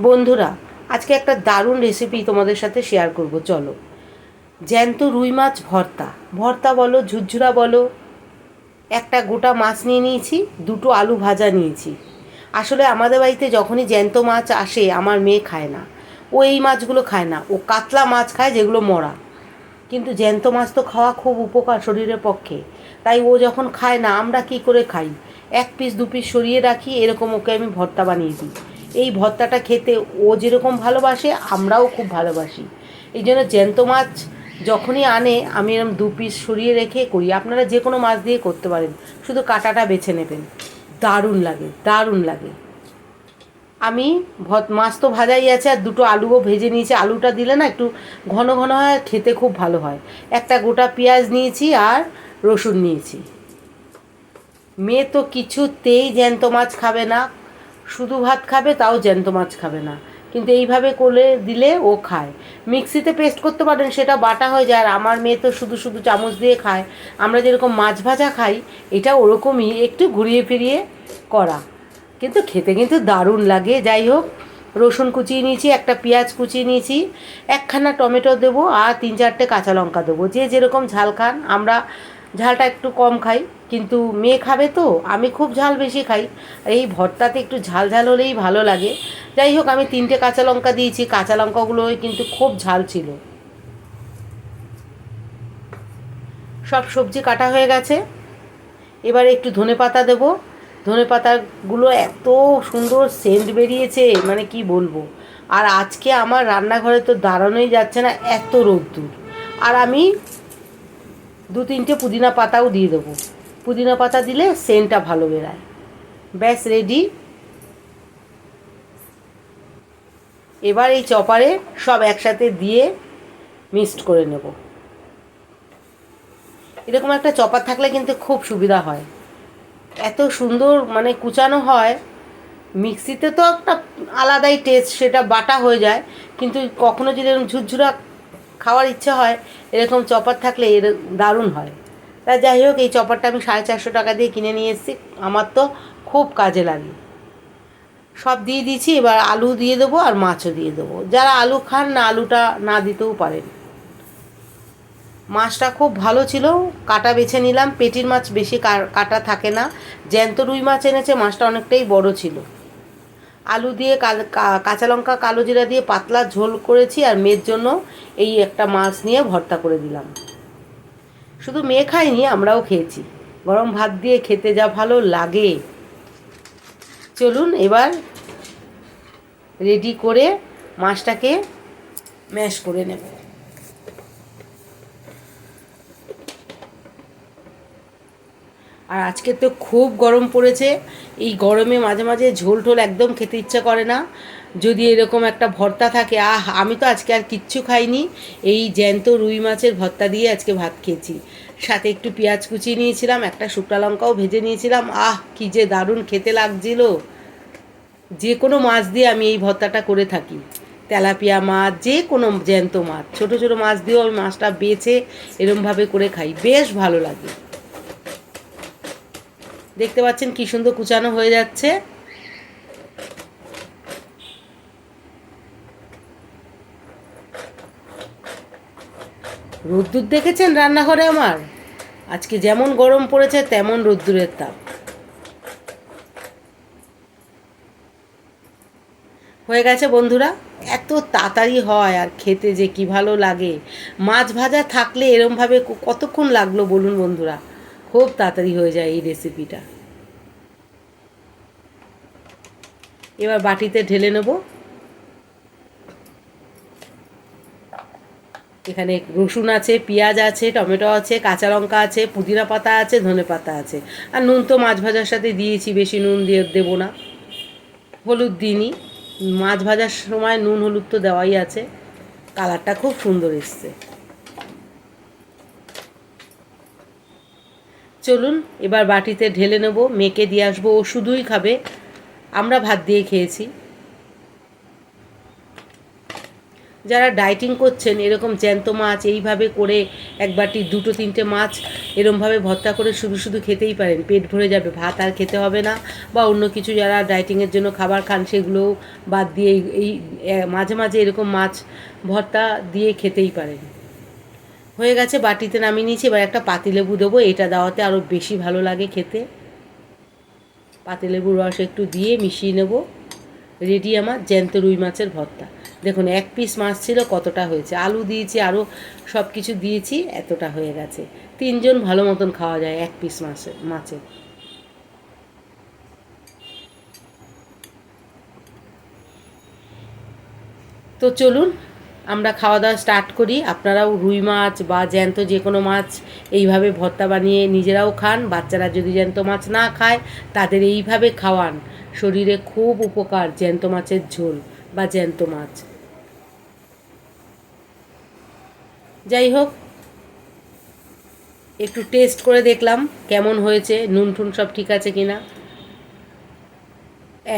বন্ধুরা, আজকে একটা দারুণ রেসিপি তোমাদের সাথে শেয়ার করব, চলো। জ্যান্ত রুই মাছ, ভর্তা। ভর্তা বলো, ঝুরঝুরা বলো, একটা গোটা মাছ নিয়ে নিয়েছি, দুটো আলু ভাজা নিয়েছি। আসলে আমাদের বাড়িতে যখনই জ্যান্ত মাছ আসে, আমার মেয়ে খায় না। ও এই মাছগুলো খায় না। ও কাতলা মাছ খায় যেগুলো মরা। কিন্তু জ্যান্ত মাছ তো খাওয়া খুব উপকার শরীরের পক্ষে। তাই ও যখন খায় না, আমরা কি করে খাই? এক পিস দু পিস সরিয়ে রাখি, এরকম ওকে আমি ভর্তা বানিয়ে দিই। এই ভর্তাটা খেতে ও যেরকম ভালোবাসে, আমরাও খুব ভালোবাসি। এই জন্য জ্যান্ত মাছ যখনই আনে, আমি এরকম দু পিস সরিয়ে রেখে করি। আপনারা যে কোনো মাছ দিয়ে করতে পারেন। শুধু কাটাটা বেছে নেবেন। দারুণ লাগে দারুণ লাগে। আমি ভত মাছ তো ভাজাই আছে, আর দুটো আলুও ভেজে নিয়েছি। আলুটা দিলে না একটু ঘন ঘন হয় খেতে খুব ভালো হয়। একটা গোটা পেঁয়াজ নিয়েছি আর রসুন নিয়েছি। মেয়ে তো কিছুতেই জ্যান্ত মাছ খাবে না। শুধু ভাত খাবে, তাও জ্যান্ত মাছ খাবে না। কিন্তু এইভাবে করে দিলে ও খায়। মিক্সিতে পেস্ট করতে পারেন, সেটা বাটা হয়ে যায়। আর আমার মেয়ে তো শুধু শুধু চামচ দিয়ে খায়। আমরা যেরকম মাছ ভাজা খাই, এটা ওরকমই একটু ঘুরিয়ে ফিরিয়ে করা। কিন্তু খেতে কিন্তু দারুণ লাগে। যাই হোক, রসুন কুচিয়ে নিয়েছি, একটা পেঁয়াজ কুচিয়ে নিয়েছি, একখানা টমেটো দেবো আর তিন চারটে কাঁচা লঙ্কা দেবো। যে যেরকম ঝাল খান, আমরা ঝালটা একটু কম খাই। কিন্তু মেয়ে খাবে তো, আমি খুব ঝাল বেশি খাই। এই ভর্তাতে একটু ঝাল ঝাল হলেই ভালো লাগে। যাই হোক, আমি তিনটে কাঁচা লঙ্কা দিয়েছি, কাঁচা লঙ্কাগুলো কিন্তু খুব ঝাল ছিল। সব সবজি কাটা হয়ে গেছে। এবারে একটু ধনে পাতা দেবো। ধনে পাতাগুলো এত সুন্দর সেন্ট বেরিয়েছে মানে কি বলব। আর আজকে আমার রান্নাঘরে তো দাঁড়ানোই যাচ্ছে না, এত রোদ্দুর। আর আমি দু তিনটে পুদিনা পাতাও দিয়ে দেবো। পুদিনা পাতা দিলে সেন্টটা ভালো বেরায়। ব্যাস রেডি এবার এই চপারে সব একসাথে দিয়ে মিক্সড করে নেব। এরকম একটা চপার থাকলে কিন্তু খুব সুবিধা হয়। এত সুন্দর মানে কুচানো হয়। মিক্সিতে তো একটা আলাদাই টেস্ট সেটা বাটা হয়ে যায়। কিন্তু কখনো যদি এরকম ঝুরঝুরা খাওয়ার ইচ্ছে হয়, এরকম চপার থাকলে এর দারুণ হয়। তা যাই হোক, এই চপারটা আমি সাড়ে চারশো টাকা দিয়ে কিনে নিয়ে এসেছি। আমার তো খুব কাজে লাগে। সব দিয়ে দিয়েছি, এবার আলু দিয়ে দেবো আর মাছও দিয়ে দেবো। যারা আলু খান না, আলুটা না দিতেও পারেন। মাছটা খুব ভালো ছিল, কাটা বেছে নিলাম। পেটির মাছ বেশি কাটা থাকে না। জ্যান্ত রুই মাছ এনেছে, মাছটা অনেকটাই বড় ছিল। আলু দিয়ে কাঁচা লঙ্কা, কালো জিরা দিয়ে পাতলা ঝোল করেছি আর মেয়ের জন্য এই একটা মাছ নিয়ে ভর্তা করে দিলাম। শুধু মেয়ে খায়নি আমরাও খেয়েছি। গরম ভাত দিয়ে খেতে যা ভালো লাগে। চলুন এবার রেডি করে মাছটাকে ম্যাশ করে নেব। আর আজকে তো খুব গরম পড়েছে। এই গরমে মাঝে মাঝে ঝোল টোল একদম খেতে ইচ্ছা করে না। যদি এরকম একটা ভর্তা থাকে, আহ, আমি তো আজকে আর কিচ্ছু খাইনি। এই জ্যান্ত রুই মাছের ভর্তা দিয়ে আজকে ভাত খেয়েছি। সাথে একটু পেঁয়াজ কুচিয়ে নিয়েছিলাম, একটা শুকনো লঙ্কাও ভেজে নিয়েছিলাম। আহ, কি যে দারুণ খেতে লাগছিল। যে কোনো মাছ দিয়ে আমি এই ভর্তাটা করে থাকি। তেলাপিয়া মাছ, যে কোনো জ্যান্ত মাছ, ছোট ছোট মাছ দিয়েও আমি মাছটা বেছে এরমভাবে করে খাই। বেশ ভালো লাগে। দেখতে পাচ্ছেন কি সুন্দর কুচানো হয়ে যাচ্ছে। রোদ্দুর দেখেছেন রান্নাঘরে আমার? আজকে যেমন গরম পড়েছে, তেমন রোদ্দুরের তাপ। হয়ে গেছে বন্ধুরা, এত তাড়াতাড়ি হয় আর খেতে যে কি ভালো লাগে। মাছ ভাজা থাকলে এরমভাবে কতক্ষণ লাগল বলুন বন্ধুরা। খুব তাড়াতাড়ি হয়ে যায় এই রেসিপিটা এবার বাটিতে ঢেলে নেব। এখানে রসুন আছে, পেঁয়াজ আছে, টমেটো আছে, কাঁচা লঙ্কা আছে, পুদিনা পাতা আছে, ধনে পাতা আছে। আর নুন তো মাছ ভাজার সাথে দিয়েছি, বেশি নুন দিয়ে দেবো না। হলুদ দিইনি। মাছ ভাজার সময় নুন হলুদ তো দেওয়াই আছে। কালারটা খুব সুন্দর এসছে। চলুন, এবার বাটিতে ঢেলে নেব মেয়েকে দিয়ে আসব, ও শুধুই খাবে। আমরা ভাত দিয়ে খেয়েছি। যারা ডাইটিং করছেন, এরকম জ্যান্ত মাছ, এইভাবে করে এক বাটি, দুটো, তিনটে মাছ, এরমভাবে ভর্তা করে শুধু শুধু খেতেই পারেন। পেট ভরে যাবে, ভাত আর খেতে হবে না। বা অন্য কিছু যারা ডাইটিংয়ের জন্য খাবার খান, সেগুলোও বাদ দিয়ে এই মাঝে মাঝে এরকম মাছ, ভর্তা দিয়ে খেতেই পারেন। হয়ে গেছে, বাটিতে নামিয়ে নিয়েছি। এবার একটা পাতিলেবু দেবো, এটা দেওয়াতে আরও বেশি ভালো লাগে খেতে। পাতিলেবুর রস একটু দিয়ে মিশিয়ে নেব। রেডি আমার জ্যান্ত রুই মাছের ভর্তা। দেখুন, এক পিস মাছ ছিল, কতটা হয়েছে? আলু দিয়েছি আরও সব কিছু দিয়েছি, এতটা হয়ে গেছে। তিনজন ভালো মতন খাওয়া যায় এক পিস মাছের মাছের তো চলুন আমরা খাওয়া দাওয়া স্টার্ট করি। আপনারাও রুই মাছ বা জ্যান্ত যে কোনো মাছ এইভাবে ভর্তা বানিয়ে নিজেরাও খান। বাচ্চারা যদি জ্যান্ত মাছ না খায়, তাদের এইভাবে খাওয়ান। শরীরে খুব উপকার জ্যান্ত মাছের ঝোল বা জ্যান্ত মাছ। যাই হোক, একটু টেস্ট করে দেখলাম কেমন হয়েছে। নুন টুন সব ঠিক আছে কি না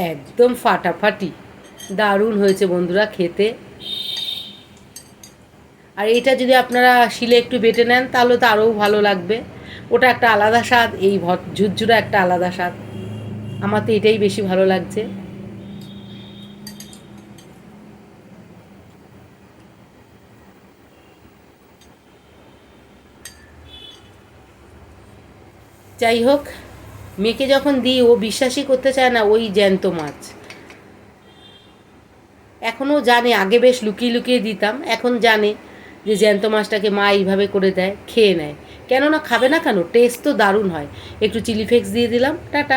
একদম ফাটাফাটি। দারুণ হয়েছে বন্ধুরা খেতে। আর এটা যদি আপনারা শিলে একটু বেটে নেন, তাহলে তো আরও ভালো লাগবে। ওটা একটা আলাদা স্বাদ, এই ঝুরঝুরা একটা আলাদা স্বাদ। আমার তো এটাই বেশি ভালো লাগছে। যাই হোক, মেয়েকে যখন দিই, ও বিশ্বাসই করতে চায় না ওই জ্যান্ত মাছ। এখনও জানে, আগে বেশ লুকিয়ে লুকিয়ে দিতাম, এখন জানে। যে জ্যান্ত মাছটাকে মা এইভাবে করে দেয়, খেয়ে নেয়। কেননা খাবে না কেন? টেস্ট তো দারুণ হয়। একটু চিলি ফ্লেক্স দিয়ে দিলাম, টাটা।